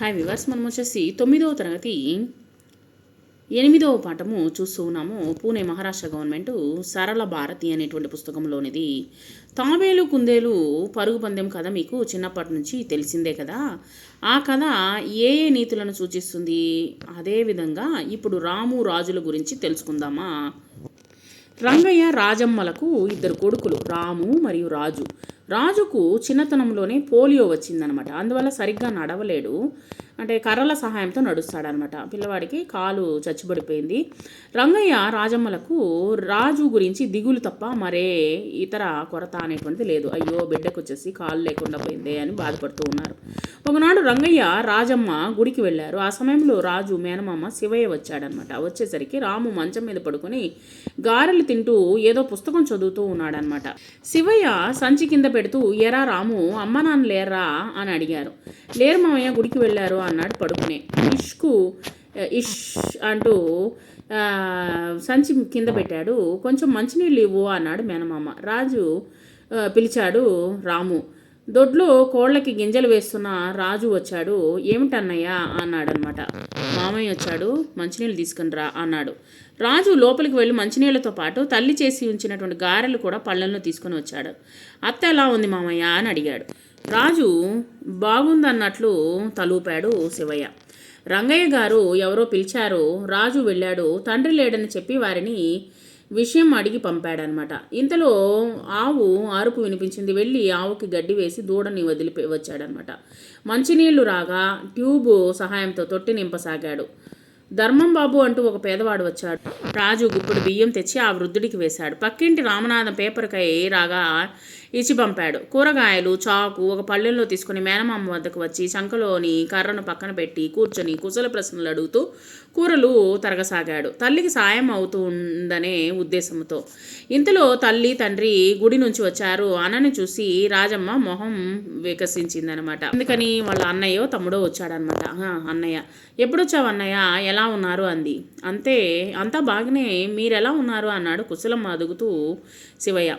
Hi viewers మనం వచ్చేసి తొమ్మిదవ తరగతి ఎనిమిదవ పాఠము చూస్తూ ఉన్నాము. పూణే మహారాష్ట్ర గవర్నమెంట్ సరళ భారతి అనేటువంటి పుస్తకంలోనిది. తాబేలు కుందేలు పరుగు పందెం కథ మీకు చిన్నప్పటి నుంచి తెలిసిందే కదా. ఆ కథ ఏ ఏ నీతులను సూచిస్తుంది? అదేవిధంగా ఇప్పుడు రాము రాజుల గురించి తెలుసుకుందామా? రంగయ్య రాజమ్మలకు ఇద్దరు కొడుకులు రాము మరియు రాజు. రాజుకు చిన్నతనంలోనే పోలియో వచ్చిందనమాట. అందువల్ల సరిగ్గా నడవలేడు. అంటే కర్రల సహాయంతో నడుస్తాడనమాట. పిల్లవాడికి కాలు చచ్చిపడిపోయింది. రంగయ్య రాజమ్మలకు రాజు గురించి దిగులు తప్ప మరే ఇతర కొరత అనేటువంటిది లేదు. అయ్యో బిడ్డకు వచ్చేసి కాలు లేకుండా పోయిందే అని బాధపడుతూ ఉన్నారు. ఒకనాడు రంగయ్య రాజమ్మ గుడికి వెళ్ళారు. ఆ సమయంలో రాజు మేనమామ శివయ్య వచ్చాడనమాట. వచ్చేసరికి రాము మంచం మీద పడుకొని గారెలు తింటూ ఏదో పుస్తకం చదువుతూ ఉన్నాడనమాట. శివయ్య సంచి కింద పెడుతూ ఎరా రాము అమ్మ నాన్న లేరా అని అడిగారు. లేరు మామయ్య గుడికి వెళ్ళారు అన్నాడు పడుకునే. ఇష్కు ఇష్ అంటూ సంచి కింద పెట్టాడు. కొంచెం మంచినీళ్ళు ఇవ్వు అన్నాడు మేనమామ. రాజు పిలిచాడు రాము. దొడ్లో కోళ్ళకి గింజలు వేస్తున్న రాజు వచ్చాడు. ఏమిటన్నయ్యా? అన్నాడనమాట మామయ్య వచ్చాడు. మంచినీళ్ళు తీసుకుని రా అన్నాడు. రాజు లోపలికి వెళ్ళి మంచినీళ్ళతో పాటు తల్లి చేసి ఉంచినటువంటి గారెలు కూడా పళ్ళల్లో తీసుకొని వచ్చాడు. అత్త ఎలా ఉంది మామయ్య? అని అడిగాడు. రాజు బాగుందన్నట్లు తలూపాడు శివయ్య. రంగయ్య గారు ఎవరో పిలిచారు. రాజు వెళ్ళాడు. తండ్రి లేడని చెప్పి వారిని విషయం అడిగి పంపాడనమాట. ఇంతలో ఆవు ఆరుపు వినిపించింది. వెళ్ళి ఆవుకి గడ్డి వేసి దూడని వదిలిపే వచ్చాడనమాట. మంచినీళ్ళు రాగా ట్యూబు సహాయంతో తొట్టి నింపసాగాడు. ధర్మం బాబు అంటూ ఒక పేదవాడు వచ్చాడు. రాజు గుప్పుడు బియ్యం తెచ్చి ఆ వృద్ధుడికి వేశాడు. పక్కింటి రామనాథం పేపర్కై రాగా ఇచ్చి పంపాడు. కూరగాయలు చాకు ఒక పళ్ళెంలో తీసుకుని మేనమామ వద్దకు వచ్చి శంఖలోని కర్రను పక్కన పెట్టి కూర్చొని కుశల ప్రశ్నలు అడుగుతూ కూరలు తరగసాగాడు. తల్లికి సాయం అవుతుందనే ఉద్దేశంతో. ఇంతలో తల్లి తండ్రి గుడి నుంచి వచ్చారు. అన్నని చూసి రాజమ్మ మొహం వికసించిందనమాట. అందుకని వాళ్ళ అన్నయ్యో తమ్ముడో వచ్చాడనమాట. అన్నయ్య. ఎప్పుడొచ్చావు అన్నయ్య? ఎలా ఎలా ఉన్నారు అంది. అంతే అంతా బాగానే మీరెలా ఉన్నారు అన్నాడు కుశలం అదుగుతూ శివయ్య.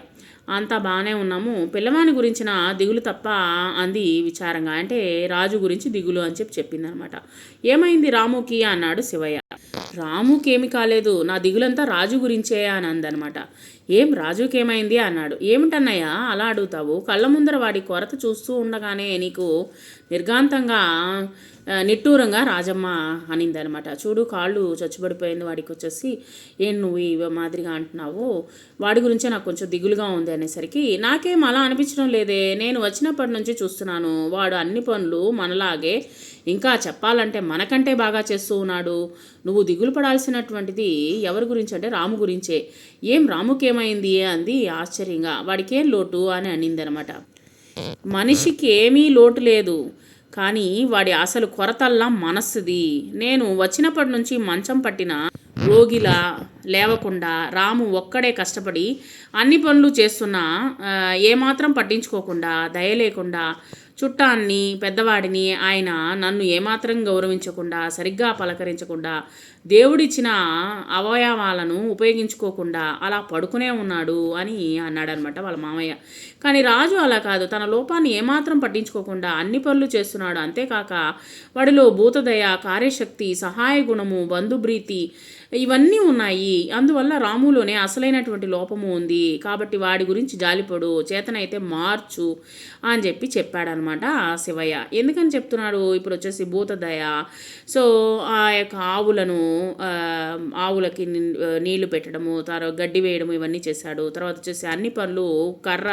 అంతా బాగానే ఉన్నాము పిల్లవాని గురించిన దిగులు తప్ప అంది విచారంగా. అంటే రాజు గురించి దిగులు అని చెప్పి చెప్పిందనమాట. ఏమైంది రాముకి అన్నాడు శివయ్య. రాముకి ఏమి కాలేదు నా దిగులంతా రాజు గురించే అని అందనమాట. ఏం రాజుకి ఏమైంది అన్నాడు. ఏమిటన్నయ్యా అలా అడుగుతావు? కళ్ళ ముందర వాడి కొరత చూస్తూ ఉండగానే నీకు నిర్గాంతంగా నిట్టూరంగా రాజమ్మ అనిందనమాట. చూడు కాళ్ళు చచ్చుబడిపోయింది వాడికి వచ్చేసి ఏం నువ్వు ఈ మాదిరిగా అంటున్నావు? వాడి గురించే నాకు కొంచెం దిగులుగా ఉంది అనేసరికి నాకేం అలా అనిపించడం లేదే. నేను వచ్చినప్పటి నుంచి చూస్తున్నాను. వాడు అన్ని పనులు మనలాగే ఇంకా చెప్పాలంటే మనకంటే బాగా చేస్తూ ఉన్నాడు. నువ్వు దిగులు పడాల్సినటువంటిది ఎవరి గురించి అంటే రాము గురించే. ఏం రాముకేమైంది? అంది ఆశ్చర్యంగా. వాడికేం లోటు? అని అనిందనమాట. మనిషికి ఏమీ లోటు లేదు. కానీ వాడి అసలు కొరతల్లా మనస్సుది. నేను వచ్చినప్పటి నుంచి మంచం పట్టిన రోగిలా లేవకుండా రాము ఒక్కడే కష్టపడి అన్ని పనులు చేస్తున్నా ఏమాత్రం పట్టించుకోకుండా దయ లేకుండా చుట్టాన్ని పెద్దవాడిని ఆయన నన్ను ఏమాత్రం గౌరవించకుండా సరిగ్గా పలకరించకుండా దేవుడిచ్చిన అవయవాలను ఉపయోగించుకోకుండా అలా పడుకునే ఉన్నాడు అని అన్నాడనమాట వాళ్ళ మామయ్య. కానీ రాజు అలా కాదు. తన లోపాన్ని ఏమాత్రం పట్టించుకోకుండా అన్ని పనులు చేస్తున్నాడు. అంతేకాక వాడిలో భూతదయ కార్యశక్తి సహాయ గుణము బంధుప్రీతి ఇవన్నీ ఉన్నాయి. అందువల్ల రాములోనే అసలైనటువంటి లోపము ఉంది. కాబట్టి వాడి గురించి జాలిపడు చేతనైతే మార్చు అని చెప్పి చెప్పాడనమాట శివయ్య. ఎందుకని చెప్తున్నాడు? ఇప్పుడు వచ్చేసి భూతదయ. సో ఆ యొక్క ఆవులను ఆవులకి నీళ్ళు పెట్టడము తర్వాత గడ్డి వేయడము ఇవన్నీ చేశాడు. తర్వాత వచ్చేసి అన్ని పనులు కర్ర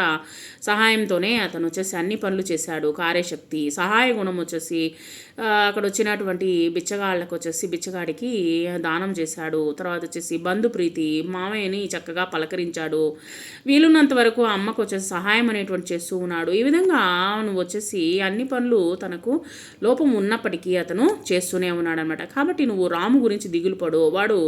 సహాయంతోనే అతను వచ్చేసి అన్ని పనులు చేశాడు. కార్యశక్తి సహాయ గుణం వచ్చేసి అక్కడ వచ్చినటువంటి బిచ్చగాళ్ళకు వచ్చేసి బిచ్చగాడికి దానం చేశాడు. తర్వాత వచ్చేసి బంధుప్రీతి మామయ్యని చక్కగా పలకరించాడు. వీలున్నంత వరకు ఆ అమ్మకు వచ్చేసి సహాయం అనేటువంటి చేస్తూ ఉన్నాడు. ఈ విధంగా నువ్వు వచ్చేసి అన్ని పనులు తనకు లోపం ఉన్నప్పటికీ అతను చేస్తూనే ఉన్నాడు అనమాట కాబట్టి నువ్వు రాము గురించి దిగులు పడు. వాడు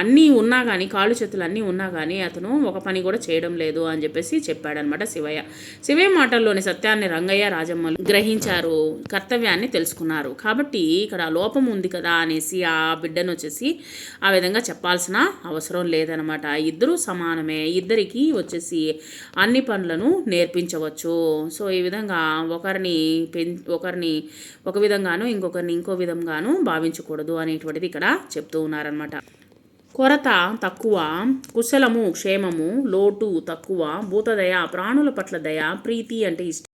అన్నీ ఉన్నా కానీ కాళ్ళు చేతులు అన్నీ ఉన్నా కానీ అతను ఒక పని కూడా చేయడం లేదు అని చెప్పేసి చెప్పాడనమాట శివయ్య. శివయ్య మాటల్లోని సత్యాన్ని రంగయ్య రాజమ్మలు గ్రహించారు. కర్తవ్యాన్ని తెలుసుకున్నారు. కాబట్టి ఇక్కడ లోపం ఉంది కదా అనేసి ఆ బిడ్డను వచ్చేసి ఆ విధంగా చెప్పాల్సిన అవసరం లేదనమాట ఇద్దరు సమానమే. ఇద్దరికి వచ్చేసి అన్ని పనులను నేర్పించవచ్చు. సో ఈ విధంగా ఒకరిని పెం ఒకరిని ఒక విధంగాను ఇంకొకరిని ఇంకో విధంగాను భావించకూడదు అనేటువంటిది ఇక్కడ చెప్తూ ఉన్నారనమాట కొరత తక్కువ కుశలము క్షేమము లోటు తక్కువ భూతదయ ప్రాణుల పట్ల దయ ప్రీతి అంటే ఇష్టం.